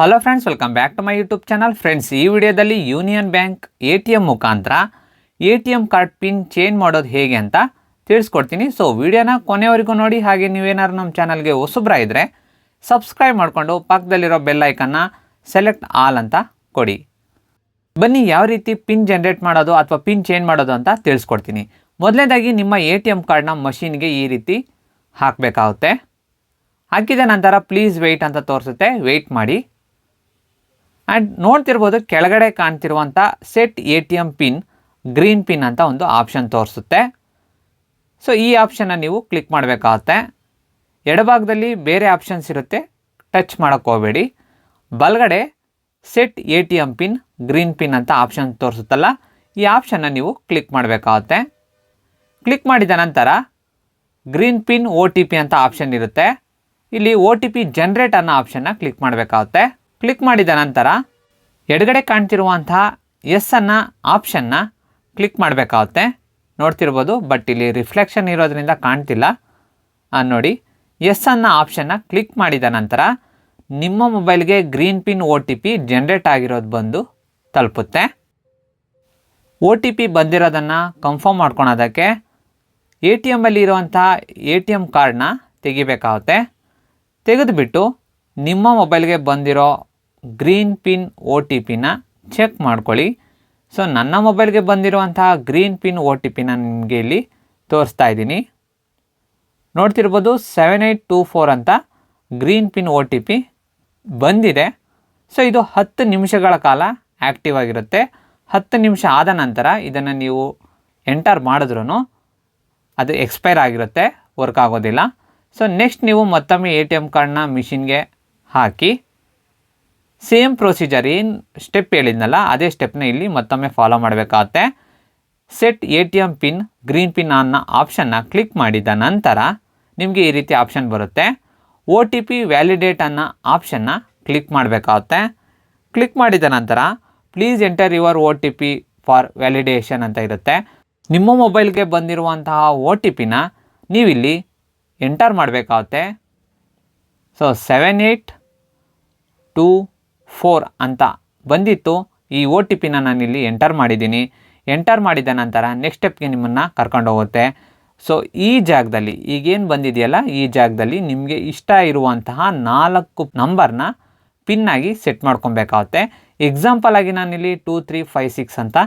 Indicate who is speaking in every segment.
Speaker 1: Hello friends welcome back to my YouTube channel friends ಈ ವಿಡಿಯೋದಲ್ಲಿ Union Bank A T M ಮುಖಾಂತರ A T M card pin change ಮಾಡೋದು ಹೇಗೆ ಅಂತ ತಿಳಿಸ್ಕೊಡ್ತೀನಿ. ಸೊ ವಿಡಿಯೋನ ಕೊನೆವರೆಗೂ ನೋಡಿ. ಹಾಗೆ ನೀವೇನಾದ್ರು ನಮ್ಮ ಚಾನಲ್ಗೆ ಹೊಸಬ್ರ ಇದ್ದರೆ ಸಬ್ಸ್ಕ್ರೈಬ್ ಮಾಡಿಕೊಂಡು ಪಕ್ಕದಲ್ಲಿರೋ ಬೆಲ್ ಐಕನ್ನ ಸೆಲೆಕ್ಟ್ ಆಲ್ ಅಂತ ಕೊಡಿ. ಬನ್ನಿ, ಯಾವ ರೀತಿ ಪಿನ್ ಜನ್ರೇಟ್ ಮಾಡೋದು ಅಥವಾ ಪಿನ್ ಚೇಂಜ್ ಮಾಡೋದು ಅಂತ ತಿಳಿಸ್ಕೊಡ್ತೀನಿ. ಮೊದಲನೇದಾಗಿ ನಿಮ್ಮ ಎ ಟಿ ಎಂ ಕಾರ್ಡ್ನ ಮಷೀನ್ಗೆ ಈ ರೀತಿ ಹಾಕಬೇಕಾಗುತ್ತೆ. ಹಾಕಿದ ನಂತರ ಪ್ಲೀಸ್ ವೆಯ್ಟ್ ಅಂತ ತೋರಿಸುತ್ತೆ. ವೆಯ್ಟ್ ಮಾಡಿ. ಆ್ಯಂಡ್ ನೋಡ್ತಿರ್ಬೋದು ಕೆಳಗಡೆ ಕಾಣ್ತಿರುವಂಥ set A T M pin green pin ಅಂತ ಒಂದು ಆಪ್ಷನ್ ತೋರಿಸುತ್ತೆ. ಸೊ ಈ ಆಪ್ಷನ್ನ ನೀವು ಕ್ಲಿಕ್ ಮಾಡಬೇಕಾಗುತ್ತೆ. ಎಡಭಾಗದಲ್ಲಿ ಬೇರೆ ಆಪ್ಷನ್ಸ್ ಇರುತ್ತೆ. ಟಚ್ ಮಾಡೋಕ್ಕೋಗಬೇಡಿ ಬಲಗಡೆ set A T M pin green pin ಅಂತ ಆಪ್ಷನ್ ತೋರಿಸುತ್ತಲ್ಲ, ಈ ಆಪ್ಷನ್ನ ನೀವು ಕ್ಲಿಕ್ ಮಾಡಬೇಕಾಗುತ್ತೆ. ಕ್ಲಿಕ್ ಮಾಡಿದ ನಂತರ green pin O T P ಅಂತ ಆಪ್ಷನ್ ಇರುತ್ತೆ. ಇಲ್ಲಿ ಒ ಟಿ ಪಿ ಜನ್ರೇಟ್ ಅನ್ನೋ ಆಪ್ಷನ್ನ ಕ್ಲಿಕ್ ಮಾಡಬೇಕಾಗುತ್ತೆ. ಕ್ಲಿಕ್ ಮಾಡಿದ ನಂತರ ಎಡಗಡೆ ಕಾಣ್ತಿರುವಂತಹ ಎಸ್ ಅನ್ನ ಆಪ್ಷನ್ನ ಕ್ಲಿಕ್ ಮಾಡಬೇಕಾಗುತ್ತೆ. ನೋಡ್ತಿರ್ಬೋದು, ಬಟ್ ಇಲ್ಲಿ ರಿಫ್ಲೆಕ್ಷನ್ ಇರೋದ್ರಿಂದ ಕಾಣ್ತಿಲ್ಲ. ನೋಡಿ, ಎಸ್ ಅನ್ನೋ ಆಪ್ಷನ್ನ ಕ್ಲಿಕ್ ಮಾಡಿದ ನಂತರ ನಿಮ್ಮ ಮೊಬೈಲ್ಗೆ green pin O T P generate ಆಗಿರೋದು ಬಂದು ತಲುಪುತ್ತೆ. ಒ ಟಿ ಪಿ ಬಂದಿರೋದನ್ನು ಕನ್ಫರ್ಮ್ ಮಾಡ್ಕೊಳೋದಕ್ಕೆ ಎ ಟಿ ಎಮ್ಮಲ್ಲಿ ಇರುವಂಥ ಎ ಟಿ ಎಂ ಕಾರ್ಡನ್ನ ತೆಗಿಬೇಕಾಗುತ್ತೆ. ತೆಗೆದುಬಿಟ್ಟು ನಿಮ್ಮ ಮೊಬೈಲ್ಗೆ ಬಂದಿರೋ ಗ್ರೀನ್ ಪಿನ್ ಒ ಟಿ ಪಿನ ಚೆಕ್ ಮಾಡ್ಕೊಳ್ಳಿ. ಸೊ ನನ್ನ ಮೊಬೈಲ್ಗೆ ಬಂದಿರುವಂತಹ ಗ್ರೀನ್ ಪಿನ್ ಒ ಟಿ ಪಿನ ನಿಮಗೆ ಇಲ್ಲಿ ತೋರಿಸ್ತಾ ಇದ್ದೀನಿ. ನೋಡ್ತಿರ್ಬೋದು ಸೆವೆನ್ ಏಯ್ಟ್ ಟೂ ಫೋರ್ ಅಂತ green pin O T P ಬಂದಿದೆ. ಸೊ ಇದು ಹತ್ತು ನಿಮಿಷಗಳ ಕಾಲ ಆ್ಯಕ್ಟಿವ್ ಆಗಿರುತ್ತೆ. ಹತ್ತು ನಿಮಿಷ ಆದ ನಂತರ ಇದನ್ನು ನೀವು ಎಂಟರ್ ಮಾಡಿದ್ರೂ ಅದು ಎಕ್ಸ್ಪೈರ್ ಆಗಿರುತ್ತೆ ವರ್ಕ್ ಆಗೋದಿಲ್ಲ. ಸೊ ನೆಕ್ಸ್ಟ್ ನೀವು ಮತ್ತೊಮ್ಮೆ ಎ ಟಿ ಎಂ ಕಾರ್ಡ್ನ ಮಿಷಿನ್ಗೆ ಹಾಕಿ ಸೇಮ್ ಪ್ರೊಸೀಜರ್ ಏನು ಸ್ಟೆಪ್ ಹೇಳಿದ್ನಲ್ಲ, ಅದೇ ಸ್ಟೆಪ್ನ ಇಲ್ಲಿ ಮತ್ತೊಮ್ಮೆ ಫಾಲೋ ಮಾಡಬೇಕಾಗತ್ತೆ. Set A T M pin green pin ಅನ್ನೋ ಆಪ್ಷನ್ನ ಕ್ಲಿಕ್ ಮಾಡಿದ ನಂತರ ನಿಮಗೆ ಈ ರೀತಿ ಆಪ್ಷನ್ ಬರುತ್ತೆ. ಒ ಟಿ ಪಿ ವ್ಯಾಲಿಡೇಟ್ ಅನ್ನೋ ಆಪ್ಷನ್ನ ಕ್ಲಿಕ್ ಮಾಡಬೇಕಾಗುತ್ತೆ. ಕ್ಲಿಕ್ ಮಾಡಿದ ನಂತರ please enter your O T P for validation ಅಂತ ಇರುತ್ತೆ. ನಿಮ್ಮ ಮೊಬೈಲ್ಗೆ ಬಂದಿರುವಂತಹ ಒ ಟಿ ಪಿನ ನೀವಿಲ್ಲಿ ಎಂಟರ್ ಮಾಡಬೇಕಾಗುತ್ತೆ. So seven eight two four ಅಂತ ಬಂದಿತ್ತು. ಈ ಒ ಟಿ ಪಿನ ನಾನಿಲ್ಲಿ ಎಂಟರ್ ಮಾಡಿದ್ದೀನಿ. ಎಂಟರ್ ಮಾಡಿದ ನಂತರ ನೆಕ್ಸ್ಟ್ ಸ್ಟೆಪ್ಗೆ ನಿಮ್ಮನ್ನು ಕರ್ಕೊಂಡು ಹೋಗುತ್ತೆ. ಸೊ ಈ ಜಾಗದಲ್ಲಿ ಈಗೇನು ಬಂದಿದೆಯಲ್ಲ? ಈ ಜಾಗದಲ್ಲಿ ನಿಮಗೆ ಇಷ್ಟ ಇರುವಂತಹ ನಾಲ್ಕು ನಂಬರ್ನ ಪಿನ್ನಾಗಿ ಸೆಟ್ ಮಾಡ್ಕೊಬೇಕಾಗುತ್ತೆ. ಎಕ್ಸಾಂಪಲ್ ಆಗಿ ನಾನಿಲ್ಲಿ ಟೂ ತ್ರೀ ಫೈವ್ ಸಿಕ್ಸ್ ಅಂತ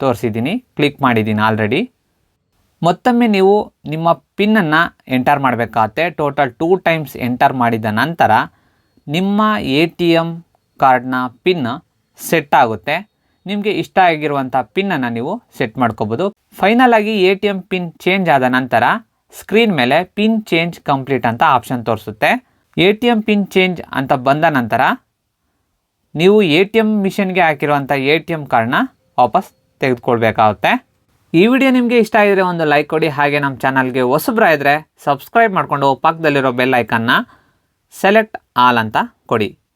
Speaker 1: ತೋರಿಸಿದ್ದೀನಿ. ಕ್ಲಿಕ್ ಮಾಡಿದ್ದೀನಿ ಆಲ್ರೆಡಿ ಮತ್ತೊಮ್ಮೆ ನೀವು ನಿಮ್ಮ ಪಿನ್ನನ್ನು ಎಂಟರ್ ಮಾಡಬೇಕಾಗತ್ತೆ. ಟೋಟಲ್ ಟೂ ಟೈಮ್ಸ್ ಎಂಟರ್ ಮಾಡಿದ ನಂತರ ನಿಮ್ಮ ಎ ಟಿ ಎಂ ಕಾರ್ಡ್ನ ಪಿನ್ ಸೆಟ್ ಆಗುತ್ತೆ. ನಿಮಗೆ ಇಷ್ಟ ಆಗಿರುವಂಥ ಪಿನ್ನನ್ನು ನೀವು ಸೆಟ್ ಮಾಡ್ಕೋಬೋದು. ಫೈನಲ್ ಆಗಿ A T M pin change ಆದ ನಂತರ ಸ್ಕ್ರೀನ್ ಮೇಲೆ ಪಿನ್ ಚೇಂಜ್ ಕಂಪ್ಲೀಟ್ ಅಂತ ಆಪ್ಷನ್ ತೋರಿಸುತ್ತೆ. A T M pin change ಅಂತ ಬಂದ ನಂತರ ನೀವು ಎ ಟಿ ಎಂ ಮಿಷನ್ಗೆ ಹಾಕಿರುವಂಥ ಎ ಟಿ ಎಂ ಕಾರ್ಡ್ನ ವಾಪಸ್ ತೆಗೆದುಕೊಳ್ಬೇಕಾಗುತ್ತೆ. ಈ ವಿಡಿಯೋ ನಿಮಗೆ ಇಷ್ಟ ಆಗಿದ್ರೆ ಒಂದು ಲೈಕ್ ಕೊಡಿ. ಹಾಗೆ ನಮ್ಮ ಚಾನಲ್ಗೆ ಹೊಸಬ್ರ ಇದ್ದರೆ ಸಬ್ಸ್ಕ್ರೈಬ್ ಮಾಡಿಕೊಂಡು ಪಕ್ಕದಲ್ಲಿರೋ ಬೆಲ್ ಐಕನ್ನ ಸೆಲೆಕ್ಟ್ ಆಲ್ ಅಂತ ಕೊಡಿ.